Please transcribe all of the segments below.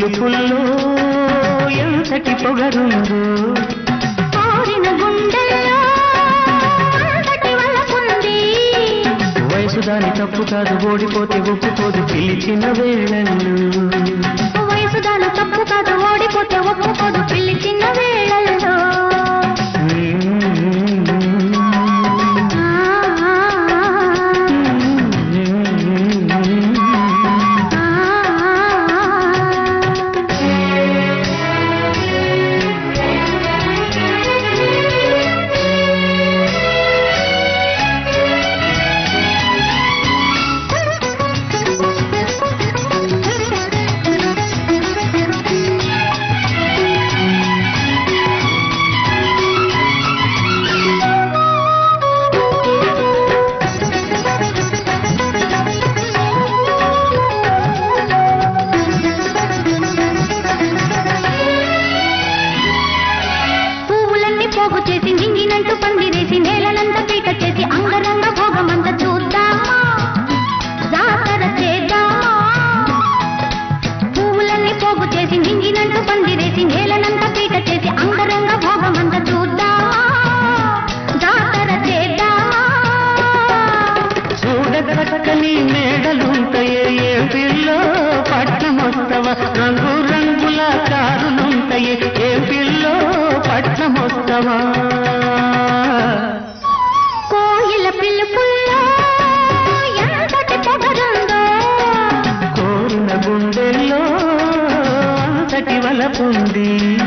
పిలుపుల్లో ఎంతటి పొగరుందో. కోరిన వయసు దాని తప్పు కాదు ఓడిపోతే ఒప్పుకోదు పిలిచిన వేళల్లో. వయసు దాని తప్పు కాదు ఓడిపోతే ఒప్పుకోదు పిలిచిన వేళల్లో. రంగు రంగుల కారులుంటాయే ఏ పిల్లో పట్నమొస్తవా? కోయిల పిలుపుల్లో ఎంతటి పొగరుందో. కోరిన గుండెల్లో అంతటి వలపుంది.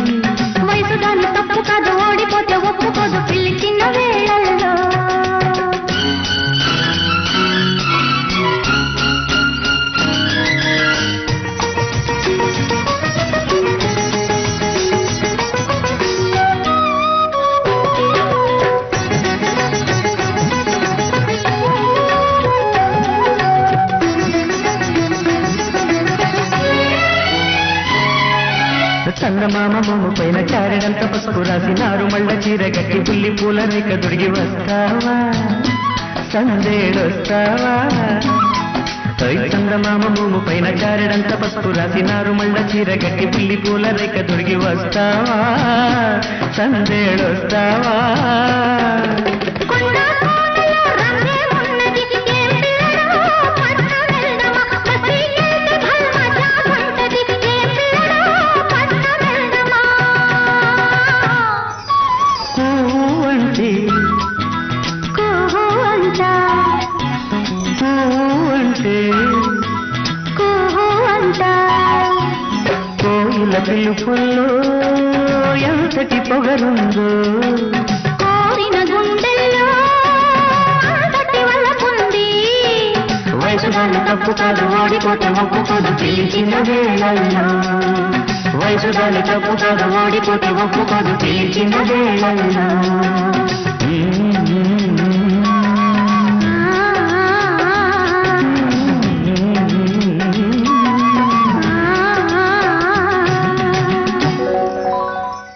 చందమామ మోము పైన చారెడంత పసుపు రాసినారు మళ్ళ చీర గట్టి పుల్లి పూల రేక దొరికి వస్తావా? సందేడొస్తావా? పై మోము పైన చారెడంత పసుపు రాసినారు మళ్ళ చీర గట్టి పుల్లి పూల రేక దొరికి వస్తావా? సందేడొస్తావా? కోయిల పిలుపుల్లో ఎంతటి పొగరుందో. కోరిన గుండెల్లో వయసు దాని తప్పు కాదు ఓడిపోతే ఒప్పుకోదు పిలిచిన వేళల్లో. వయసు తప్పు కాదు ఓడిపోతే ఒప్పుకోదు పిలిచిన వేళల్లో.